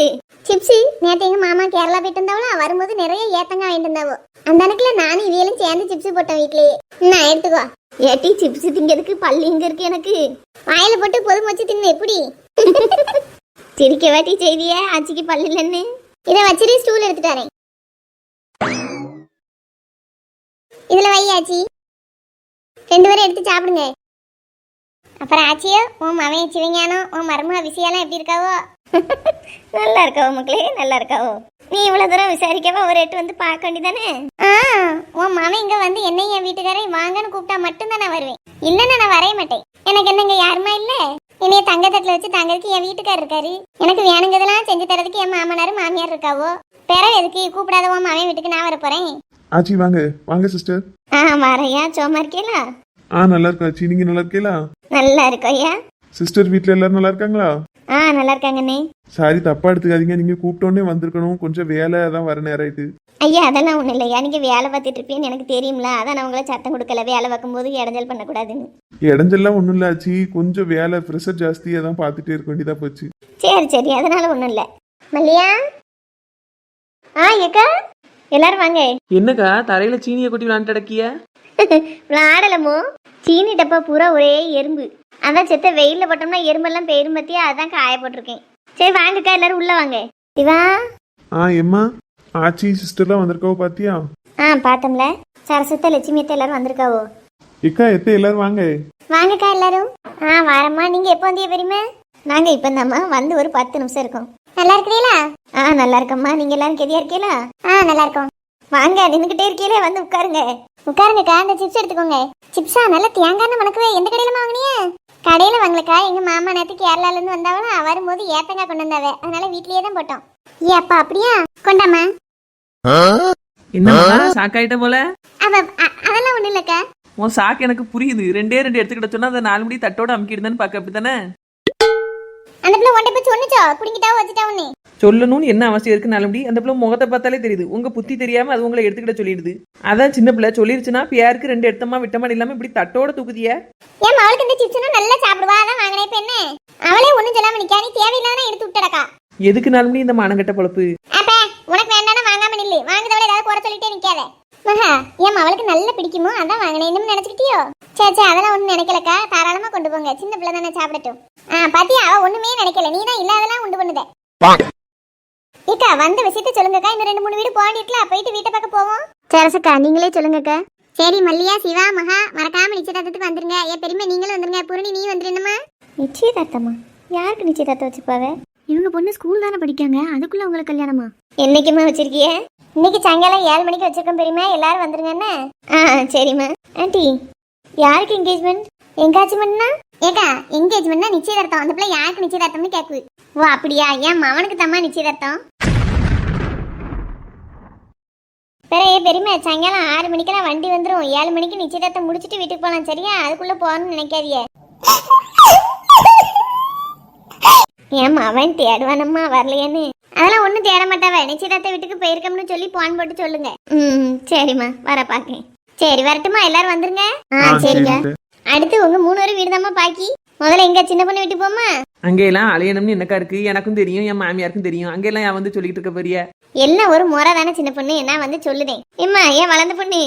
சிப்ஸி நேற்று எங்க மாமா கேரளா போயிட்டு இருந்தாவளோ வரும்போது நிறைய ஏத்தங்க வாங்கிட்டு இருந்தாவோ அந்த அன்னைக்குல நானும் இவையிலும் சேர்ந்து சிப்ஸ் போட்டேன் வீட்லயே. நான் எடுத்துக்கோ. ஏட்டி சிப்ஸ் திங்கிறதுக்கு பல்லு இங்க இருக்கு எனக்கு. வாயில போட்டு பொதும் வச்சு தின்னு எப்படி? சிரிக்க வாட்டி செய்திய? ஆச்சிக்கு பல்லு இல்லைன்னு. இதை வச்சிரு ஸ்டூல் எடுத்துட்டாரேன் வரேன் இதுல வை ஆச்சி. ரெண்டு பேரும் எடுத்து சாப்பிடுங்க. அப்புறம் ஆச்சியோ உன் மவன் சிவஞானம் உன் மருமக விஷயம்லாம் எப்படி இருக்காவோ? நல்லா இருக்காவோ மக்களே நல்லா இருக்காவோ? நீ இவ்வளவு தூரம் விசாரிக்கவா ஒரு எட்டு வந்து பார்க்க வேண்டியதானே? ஆ உன் மவன் இங்க வந்து என்னையும் என் வீட்டுக்காரையும் வாங்கன்னு கூப்பிட்டா மட்டும்தான் நான் வருவேன். இல்லைன்னா நான் வரைய மாட்டேன். எனக்கு என்னங்க யாருமா இல்ல? என்னைய தங்க தட்டுல வச்சு தங்கறதுக்கு என் வீட்டுக்காரர் இருக்காரு. எனக்கு வேணுங்கிறதெல்லாம் செஞ்சு தரதுக்கு என் மாமனார் மாமியார் இருக்காவோ? பிறகு எதுக்கு கூப்பிடாத உன் மவன் வீட்டுக்கு நான் வர போறேன்? ஆச்சி வாங்க. வாங்க சிஸ்டர் ஆ வரையா சோமா இருக்கீங்களா ஆ நல்லா இருக்கா ஆச்சி. நீங்க நல்லா இருக்கீங்களா நல்லா இருக்கும் ஐயா சிஸ்டர் வீட்ல எல்லாரும் நல்லா இருக்காங்களா? ஆ நல்லா இருக்காங்கண்ணே சாரி தப்பா எடுத்துக்காதீங்க. நீங்க கூப்பிட்டோன்னே வந்திருக்கணும். கொஞ்சம் வேலை தான் வர நேரம் ஆயிட்டு. ஐயா அதெல்லாம் ஒன்றும் இல்லையா நீங்கள் வேலை பார்த்துட்டு இருப்பீன்னு எனக்கு தெரியும்ல. அதான் நான் உங்களை சத்தம் கொடுக்கல. வேலை பார்க்கும்போது இடைஞ்சல் பண்ணக்கூடாதுன்னு. இடைஞ்செல்லாம் ஒன்றும் இல்லை ஆச்சி. கொஞ்சம் வேலை ப்ரெஷர் ஜாஸ்தியாக தான் பார்த்துட்டே இருக்க வேண்டியதா போச்சு. சரி சரி. அதனால ஒன்றும் இல்லை. மல்லியா? ஆ ஏக்கா? எல்லாரும் வாங்க. என்னக்கா தரையில சீனியை கொட்டி விளாண்டு கிடக்கிய? விளாடலமோ சீனி டப்பா பூரா ஒரே எறும்பு. அதான் செத்த வெயிலில் போட்டோம்னா எறும்பெல்லாம் பெரும் பத்தியா? அதான் காய போட்டிருக்கேன். சரி வாங்கக்கா எல்லாரும் உள்ள வாங்க. சிவா? ஆ எம்மா ஆச்சி சிஸ்டர்லாம் வந்திருக்காவோ பாத்தியா? ஆ பார்த்தோம்ல. சரசத்தை லட்சுமி அத்தை எல்லாரும் வந்திருக்காவோ? எக்கா எத்த எல்லாரும் வாங்க. வாங்கக்கா எல்லாரும். ஆ வாரம்மா நீங்க எப்போ வந்தீங்க பெரியமா நாங்க இப்போ நம்ம வந்து ஒரு பத்து நிமிஷம் இருக்கோம். நல்லா இருக்கிறீங்களா? ஆ நல்லா இருக்கம்மா. நீங்க எல்லாரும் கெதியா இருக்கீங்களா? ஆ நல்லா இருக்கோம். வாங்க நின்னுகிட்டே இருக்கீங்களே வந்து உட்காருங்க. உட்காருங்கக்கா இந்த சிப்ஸ் எடுத்துக்கோங்க. சிப்ஸா நல்ல தேங்காய் மணக்குவே எந்த கடையில வாங்குனியா கடையில வாங்கலக்கா. எங்க மாமா நேத்து கேரளால இருந்து வந்தாவளா வரும்போது ஏத்தங்காய் கொண்டு வந்தாவ. அதனால வீட்லயே தான் போட்டோம். ஏ அப்பா அப்படியா? கொண்டாமா என்னம்மா சாக்காயிட்ட போல? அவ அ- அதெல்லாம் ஒண்ணும் இல்லக்கா. உன் சாக்கு எனக்கு புரியுது. ரெண்டே ரெண்டு எடுத்துக்கிட்ட சொன்னா அதை நாலு மணி தட்டோட அமுக்கிடுதான்னு பார்க்க அப்படித்தானே? அந்த பிள்ளை ஒன்றை போய் சொன்னுச்சோ குடிக்கிட்டா வச்சுட்டா ஒண்ணு சொல்லணும்னு என்ன அவசியம் இருக்கு நல்லபடி அந்த பிள்ளை முகத்தை பார்த்தாலே தெரியுது. உங்க புத்தி தெரியாம அது உங்களை எடுத்துக்கிட்ட சொல்லிடுது. அதான் சின்ன பிள்ளை சொல்லிருச்சுன்னா பியாருக்கு ரெண்டு எடுத்தமா விட்டமா இல்லாம இப்படி தட்டோட தூக்குதிய? ஏன் அவளுக்கு இந்த சிப்ஸ்னா நல்லா சாப்பிடுவா? அதான் வாங்கினே இப்ப என்ன? அவளே ஒண்ணும் சொல்லாம நிக்கா. நீ தேவையில்லாத எடுத்து விட்டடக்கா. எதுக்குனாலும் இந்த மானங்கட்ட பொழப்பு? அப்ப உனக்கு வேண்டாம்னா வாங்காம நில்லு. வாங்குறவள ஏதாவது குறை சொல்லிட்டே நிக்காத. மகா ஏன் அவளுக்கு நல்ல பிடிக்குமோ? அதான் வாங்கினேன். நினைச்சுக்கிட்டியோ? சே சே அதெல்லாம் ஒண்ணும் நினைக்கலக்கா. தாராளமா கொண்டு போங்க. சின்ன பிள்ளை தானே சாப்பிடட்டும். ஆ பாத்தியா? அவ ஒண்ணுமே நினைக்கல. நீ தான் இல்லாதெல்லாம் உண்டு பண்ணுத. ஏக்கா வந்த விஷயத்த சொல்லுங்கக்கா. இன்னும் ரெண்டு மூணு வீடு போண்டிட்டுல போயிட்டு வீட்டை பார்க்க போவோம். சரசக்கா நீங்களே சொல்லுங்கக்கா. சரி மல்லியா சிவா மகா மறக்காம நிச்சயதார்த்தத்துக்கு வந்துருங்க. ஏன் பெருமை நீங்களும் வந்துருங்க. பூரணி நீ வந்துருந்தமா நிச்சயதார்த்தமா? யாருக்கு நிச்சயதார்த்தம் வச்சுப்பாவ இவங்க பொண்ணு ஸ்கூல் தானே படிக்காங்க. அதுக்குள்ள உங்களுக்கு கல்யாணமா? என்னைக்குமா வச்சிருக்கிய? இன்னைக்கு சாயங்காலம் ஏழு மணிக்கு வச்சிருக்கோம் பெரியமா எல்லாரும் வந்துருங்கன்னு ஆ சரிம்மா. ஆண்டி யாருக்கு என்கேஜ்மெண்ட் என்கேஜ்மெண்ட்னா ஏக்கா என்கேஜ்மெண்ட்னா நிச்சயதார்த்தம். அந்த பிள்ளை யாருக்கு நிச்சயதார்த்தம்னு கேக்குது ஓ அப்படியா? ஏன் மவனுக்கு தம்மா நிச்சயதார்த்தம்? பெரிய பெரியமா சாயங்காலம் ஆறு மணிக்கெல்லாம் வண்டி வந்துடும் ஏழு மணிக்கு நிச்சயதார்த்தம் முடிச்சிட்டு வீட்டுக்கு போகலாம் சரியா? அதுக்குள்ள போகணும்னு நினைக்காதியே ஏம்மா அவன் தேடுவானம்மா வரலையேன்னு? அதெல்லாம் ஒன்றும் தேட மாட்டாவ. நிச்சயதார்த்த வீட்டுக்கு போயிருக்கோம்னு சொல்லி போன் போட்டு சொல்லுங்க. ம் சரிம்மா. வர பாக்கேன். சரி வரட்டுமா? எல்லாரும் வந்துருங்க. ஆ சரிங்க. அடுத்து உங்க மூணு பேரும் வீடு பாக்கி. முதல்ல எங்க சின்ன பொண்ணு வீட்டுக்கு போமா அங்கெல்லாம் அலையணும்னு என்னக்கா இருக்கு? எனக்கும் தெரியும் என் மாமியாருக்கும் தெரியும். அங்கெல்லாம் என் வந்து சொல்லிட்டு இருக்க பெரிய எல்லாம் ஒரு முறை தானே சின்ன பொண்ணு நான் வந்து சொல்லுதேன் ஏம்மா ஏன் வளர்ந்த பொண்ணு?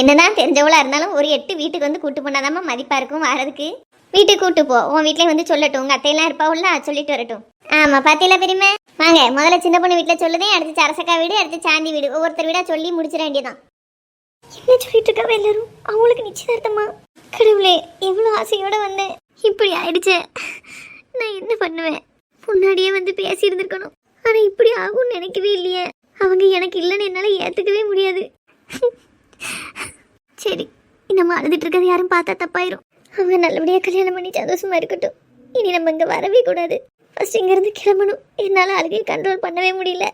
என்னதான் தெரிஞ்சவளா இருந்தாலும் ஒரு எட்டு வீட்டுக்கு வந்து கூட்டு போனாதாம்மா மதிப்பா இருக்கும் வரதுக்கு. வீட்டுக்கு கூட்டு போ. உன் வீட்லயே வந்து சொல்லட்டும். உங்க அத்தையெல்லாம் இருப்பாவுல்ல சொல்லிட்டு வரட்டும். ஆமா பாத்தீங்களா பெரியமா வாங்க முதல்ல சின்ன பொண்ணு வீட்டுல சொல்லுதேன் அடுத்து சரசக்கா வீடு அடுத்து சாந்தி வீடு. ஒவ்வொருத்தர் வீடா சொல்லி முடிச்சிட வேண்டியதான் என்ன சொல்லிட்டு இருக்காவ எல்லாரும் அவங்களுக்கு நிச்சயதார்த்தமா? கடவுளே எவ்வளோ ஆசையோட வந்தேன். இப்படி ஆயிடுச்சே. நான் என்ன பண்ணுவேன்? முன்னாடியே வந்து பேசி இருந்திருக்கணும் இப்படி ஆகும்னு நினைக்கவே இல்லையே. அவங்க எனக்கு இல்லைன்னு என்னால் ஏற்றுக்கவே முடியாது. சரி நம்ம அழுதுட்டு இருக்கிறது யாரும் பார்த்தா தப்பாயிரும். அவங்க நல்லபடியாக கல்யாணம் பண்ணி சந்தோஷமா இருக்கட்டும். இனி நம்ம இங்கே வரவே கூடாது. ஃபர்ஸ்ட் இங்கேருந்து கிளம்பணும். என்னால் அழுகையை கண்ட்ரோல் பண்ணவே முடியல.